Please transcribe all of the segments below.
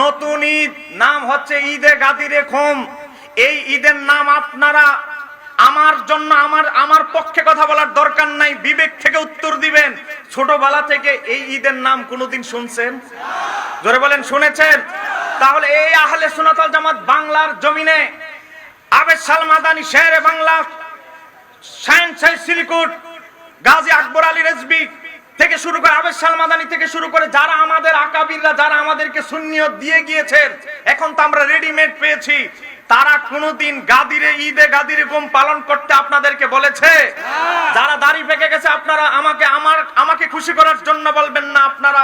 নতুন ঈদ নাম হচ্ছে ঈদে গাদিরে খোম। এই ঈদের নাম আপনারা আমার জন্য, আমার আমার পক্ষে কথা বলার দরকার নাই, বিবেক থেকে উত্তর দিবেন। ছোটবেলা থেকে এই ঈদের নাম কোনোদিন শুনছেন? জোরে বলেন, শুনেছেন? তাহলে এই আহলে সুনাতল জামাত বাংলার জমিনে আবেদ সালমাদানি শেরে বাংলা শাহ সিলিকুট, গাজী আকবর আলী রেজবি থেকে শুরু করে আবেদ সালমাদানি থেকে শুরু করে যারা আমাদের আকাবিররা, যারা আমাদেরকে শূন্য দিয়ে গিয়েছেন, এখন তো আমরা রেডিমেড পেয়েছি। তারা কোনোদিন গাদিরে ঈদে গাদিরে গুম পালন করতে আপনাদেরকে বলেছে? যারা দাড়ি পেকে গেছে, আপনারা আমাকে, আমার, আমাকে খুশি করার জন্য বলবেন না। আপনারা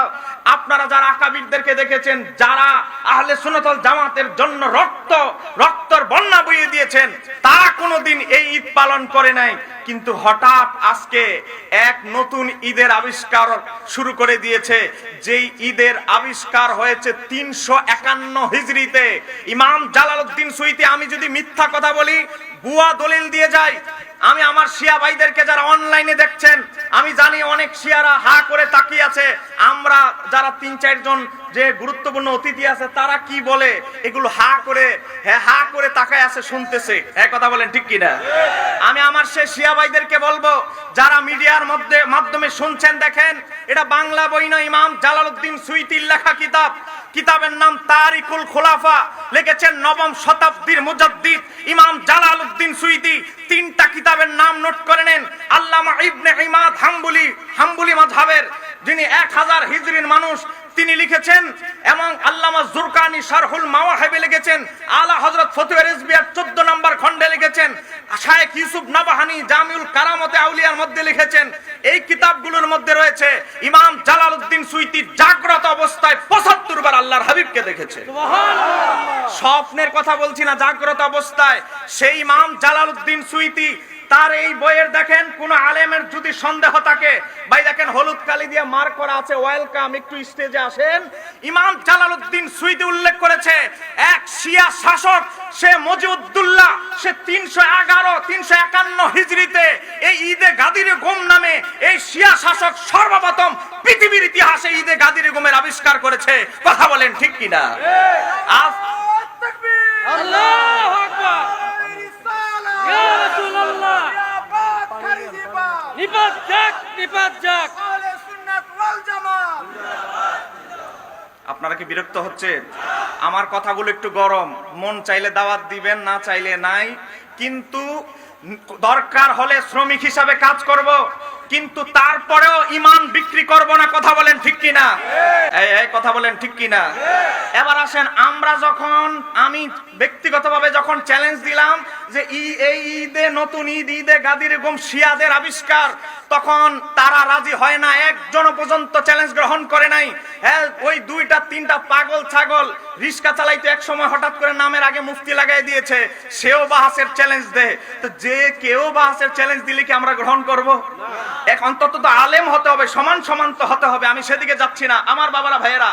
আপনারা যারা আকাবিরদেরকে দেখেছেন, যারা আহলে সুনতল জামাতের জন্য রক্ত, রক্তর বন্যা বইয়ে দিয়েছেন, তারা কোনোদিন এই ঈদ পালন করে নাই। কিন্তু হঠাৎ আজকে এক নতুন ঈদের আবিষ্কার শুরু করে দিয়েছে। যেই ঈদের আবিষ্কার হয়েছে তিনশো একান্ন হিজড়িতে। ইমাম জালালউদ্দিন সুইতে, আমি যদি মিথ্যা কথা বলি, বুয়া দলিল দিয়ে যাই আমি আমার শিয়া ভাইদেরকে যারা অনলাইনে দেখছেন, আমি জানি অনেক শিয়ারা হা করে তাকিয়ে আছে। আমরা যারা তিন, চারজন যে গুরুত্বপূর্ণ অতিথি আছে, তারা কি বলে? এগুলো হা করে হ্যাঁ হা করে তাকায় আছে, শুনতেছে। হ্যাঁ কথা বলেন ঠিক কিনা? আমি আমার সে শিয়া ভাইদেরকে বলব, যারা মিডিয়ার মধ্যে, মাধ্যমে শুনছেন, দেখেন, এটা বাংলা বই না ইমাম জালালউদ্দিন সুইতির লেখা কিতাব। কিতাবের নাম তারিকুল খোলাফা। লিখেছেন নবম শতাব্দীর মুজাদ্দিদ ইমাম জালালউদ্দিন সুইতি। কিতাবের নাম নোট করে নেন। আল্লামা ইবনে ইমাদ হাম্বুলি হাম্বুলি মাযহাবের যিনি এক হাজার হিজরির মানুষ তিনি লিখেছেন এবং আল্লামা জুরকানি শারহুল মাওয়াহিবে লিখেছেন আলা হজরত ফতুয়া রিজবিয়ার 14 নম্বর খণ্ডে লিখেছেন শায়েখ ইউসুফ নাবাহানি জামিউল কারামতে আউলিয়ার মধ্যে লিখেছেন এই কিতাবগুলোর মধ্যে রয়েছে ইমাম জালালউদ্দিন সুইতি জাগ্রত অবস্থায় 75 বার আল্লাহর হাবিবকে দেখেছে। স্বপ্নের কথা বলছি না জাগ্রত অবস্থায় সেই ইমাম জালালউদ্দিন সুইতি তার এই বইয়ের দেখেন কোন আলেমের যদি সন্দেহ থাকে ভাই দেখেন হলুদ কালি দিয়ে মার করা আছে ওয়েলকাম একটু স্টেজে আসেন। ইমাম জালালউদ্দিন সুইদি উল্লেখ করেছে এক শিয়া শাসক সে মজিউদ্দুল্লাহ সে তিনশো এগারো তিনশো একান্ন হিজড়িতে এই ঈদে গাদির গুম নামে এই শিয়া শাসক সর্বপ্রথম পৃথিবীর ইতিহাসে ঈদে গাদির গোমের আবিষ্কার করেছে। কথা বলেন ঠিক কিনা? আজ আল্লাহু আকবার। নিপাত যাক নিপাত যাক। আপনারা কি বিরক্ত হচ্ছেন? আমার কথাগুলো একটু গরম। মন চাইলে দাওয়াত দিবেন না চাইলে নাই। কিন্তু দরকার হলে শ্রমিক হিসাবে কাজ করব। কিন্তু তারপরেও ইমান বিক্রি করব না কথা বলেন ঠিক কিনা? এই কথা বলেন ঠিক কিনা? এবার আসেন আমরা যখন আমি ব্যক্তিগতভাবে যখন চ্যালেঞ্জ দিলাম যে এই ঈদে নতুন ঈদ ঈদে গাদির গম শিয়াদের আবিষ্কার। তখন তারা রাজি হয় না, একজন পর্যন্ত চ্যালেঞ্জ গ্রহণ করে নাই। হ্যাঁ ওই দুইটা, তিনটা পাগল ছাগল রিস্কা চালাইতে এক সময় হঠাৎ করে নামের আগে মুফতি লাগাই দিয়েছে, সেও বাহাসের চ্যালেঞ্জ দেয় তো যে কেউ বাহাসের চ্যালেঞ্জ দিলে কি আমরা গ্রহণ করব? এক অন্তত তো আলেম হতে হবে, সমান সমান তো হতে হবে, আমি সেদিকে যাচ্ছি না। আমার বাবারা, ভাইয়েরা,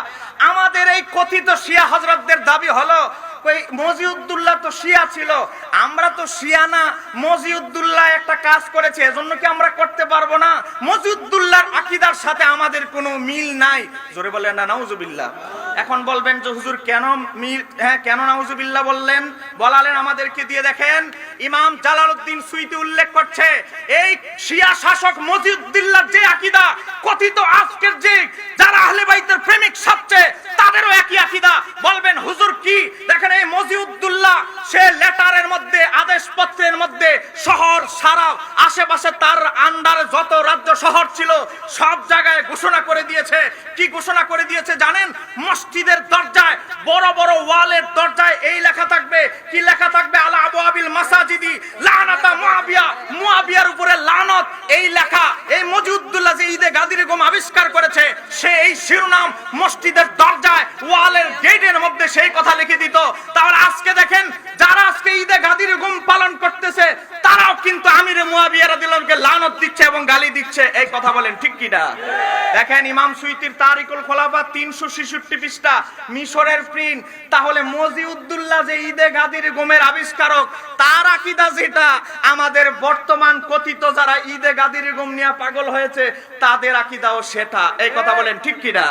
আমাদের এই কথিত শিয়া হজরতদের দাবি হলো মজিউদ্দুল্লাহ তো শিয়া ছিল। আমরা তো শিয়া না। মজিউদ্দুল্লাহ একটা কাজ করেছে, এজন্য কি আমরা করতে পারব না? আকিদার সাথে আমাদের কোনো মিল নাই। জোরে বলে না, নাউজুবিল্লাহ। এখন বলবেন যে, হুজুর, কেন হ্যাঁ কেন নাউজুবিল্লাহ বললেন? বলালেন আমাদেরকে দিয়ে দেখেন, ইমাম জালালউদ্দিন সুইতি উল্লেখ করছে, এই শিয়া শাসক মজিউদ্দুল্লাহর যে আকিদা, কথিত আজকের যে, যারা আহলে বাইতের প্রেমিক সবচেয়ে তাদেরও একই আকিদা। বলবেন, হুজুর, কি? দেখেন, এই মজিউদ্দুল্লাহ সে লেটারের মধ্যে আদেশপত্রের মধ্যে শহর, সারা আশেপাশে তার আন্ডারে যত রাজ্য শহর ছিল, সব জায়গায় ঘোষণা করে দিয়েছে। কি ঘোষণা করে দিয়েছে জানেন? মসজিদের দরজায়, বড় বড় ওয়ালের দরজায় এই লেখা থাকবে। কি লেখা থাকবে? আলা আবু আবিল মাসাজিদি, লানাতা মুআবিয়া। মুআবিয়ার উপরে লানত। এই লেখা, এই মজিউদ্দুল্লাহ যে ঈদে গাদির গম আবিষ্কার করেছে, সে এই শিরোনাম মসজিদের দরজায়, ওয়ালের গেটের মধ্যে সেই কথা লিখে দিত তাহলে আজকে দেখেন যারা আজকে ঈদে গাদির গুম পালন করতেছে তারাও কিন্তু আমিরে মুয়াবিয়া রাদিয়াল্লাহুকে লানত দিচ্ছে এবং গালি দিচ্ছে, এই কথা বলেন, ঠিক কি না দেখেন, ইমাম সুইতির তারিকুল খোলাফা 366 পৃষ্ঠা, মিশরের প্রিন্ট। তাহলে মজিউদ্দুল্লাহ যে ঈদে গাদির গুমের আবিষ্কারক, তার আকীদা যেটা? আমাদের বর্তমান কথিত যারা ঈদে গাদির গুম নিয়ে পাগল হয়েছে, তাদের আকীদাও সেটা। এই কথা বলেন, ঠিক কি না